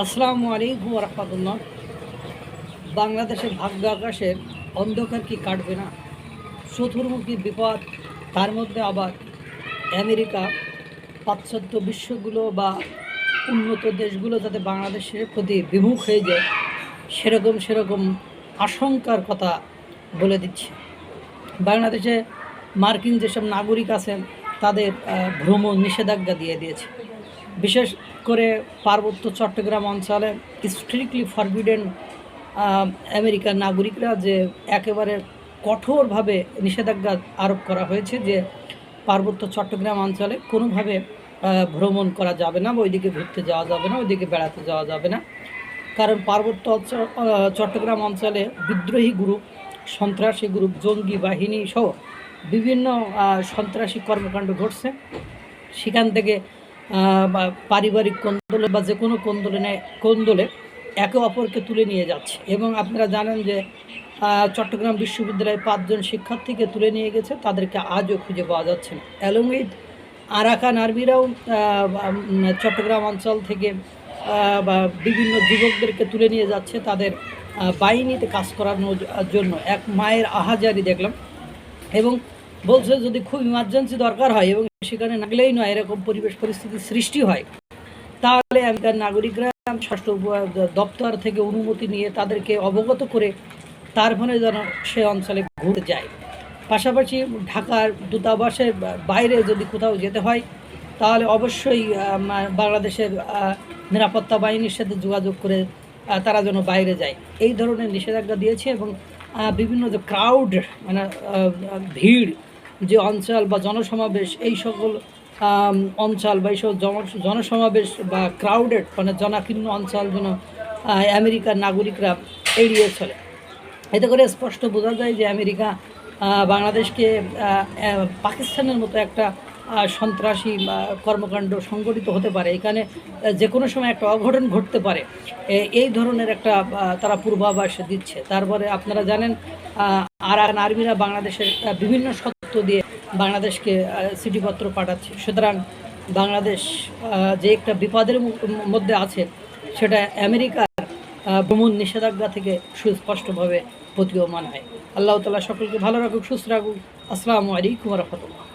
আসসালামু আলাইকুম রহমতুল্লাহ। বাংলাদেশের ভাগ্য আকাশের অন্ধকার কি কাটবে না? চতুর্মুখী বিপদ, তার মধ্যে আবার আমেরিকা, পাশ্চাত্য বিশ্বগুলো বা উন্নত দেশগুলো যাতে বাংলাদেশের প্রতি বিমুখ হয়ে যায়, সেরকম সেরকম আশঙ্কার কথা বলে দিচ্ছে। বাংলাদেশে মার্কিন যেসব নাগরিক আছেন, তাদের ভ্রমণ নিষেধাজ্ঞা দিয়ে দিয়েছে। বিশেষ করে পার্বত্য চট্টগ্রাম অঞ্চলে স্ট্রিক্টলি ফরবিডেন আমেরিকার নাগরিকরা যে একেবারে কঠোরভাবে নিষেধাজ্ঞা আরোপ করা হয়েছে যে পার্বত্য চট্টগ্রাম অঞ্চলে কোনোভাবে ভ্রমণ করা যাবে না বা ওইদিকে ঘুরতে যাওয়া যাবে না, ওইদিকে বেড়াতে যাওয়া যাবে না। কারণ পার্বত্য চট্টগ্রাম অঞ্চলে বিদ্রোহী গ্রুপ, সন্ত্রাসী গ্রুপ, জঙ্গি বাহিনী সহ বিভিন্ন সন্ত্রাসী কর্মকাণ্ড ঘটছে। সেখান থেকে পারিবারিক কোন্দলে বা যে কোনো কোন্দলে কোন্দলে একে অপরকে তুলে নিয়ে যাচ্ছে। এবং আপনারা জানেন যে চট্টগ্রাম বিশ্ববিদ্যালয়ে পাঁচজন শিক্ষার্থীকে তুলে নিয়ে গেছে। তাদেরকে আজও খুঁজে পাওয়া যাচ্ছে না। অ্যালং উইথ আরাকান আর্মিরাও চট্টগ্রাম অঞ্চল থেকে বা বিভিন্ন যুবকদেরকে তুলে নিয়ে যাচ্ছে। তাদের বাহিনীতে কাজ করানোর জন্য এক মায়ের আহাজারি দেখলাম। এবং বলছে যদি খুব ইমার্জেন্সি দরকার হয় এবং সেখানে না গেলেই নয়, এরকম পরিবেশ পরিস্থিতির সৃষ্টি হয়, তাহলে আমেরিকার নাগরিকরা ষষ্ঠ দপ্তর থেকে অনুমতি নিয়ে তাদেরকে অবগত করে তারপরে যেন সে অঞ্চলে ঘুরতে যায়। পাশাপাশি ঢাকার দূতাবাসের বাইরে যদি কোথাও যেতে হয়, তাহলে অবশ্যই বাংলাদেশের নিরাপত্তা বাহিনীর সাথে যোগাযোগ করে তারা যেন বাইরে যায়। এই ধরনের নিষেধাজ্ঞা দিয়েছে এবং বিভিন্ন যে ক্রাউড মানে ভিড় যে অঞ্চল বা জনসমাবেশ, এই সকল অঞ্চল বা এইসব জনসমাবেশ বা ক্রাউডেড মানে জনাকীর্ণ অঞ্চল যেন আমেরিকার নাগরিকরা এড়িয়ে চলে। এতে করে স্পষ্ট বোঝা যায় যে আমেরিকা বাংলাদেশকে পাকিস্তানের মতো একটা সন্ত্রাসী কর্মকাণ্ড সংগঠিত হতে পারে। এখানে যে কোনো সময় একটা অঘটন ঘটতে পারে। এই ধরনের একটা তারা পূর্বাভাস দিচ্ছে। তারপরে আপনারা জানেন আরান আর্মিরা বাংলাদেশের বিভিন্ন সত্য দিয়ে বাংলাদেশকে চিঠিপত্র পাঠাচ্ছে। সুতরাং বাংলাদেশ যে একটা বিপদের মধ্যে আছে, সেটা আমেরিকার ভ্রমণ নিষেধাজ্ঞা থেকে সুস্পষ্টভাবে প্রতীয়মান হয়। আল্লাহ তালা সকলকে ভালো রাখুক, সুস্থ রাখুক। আসসালামু আলাইকুম রহমতুল্লাহ।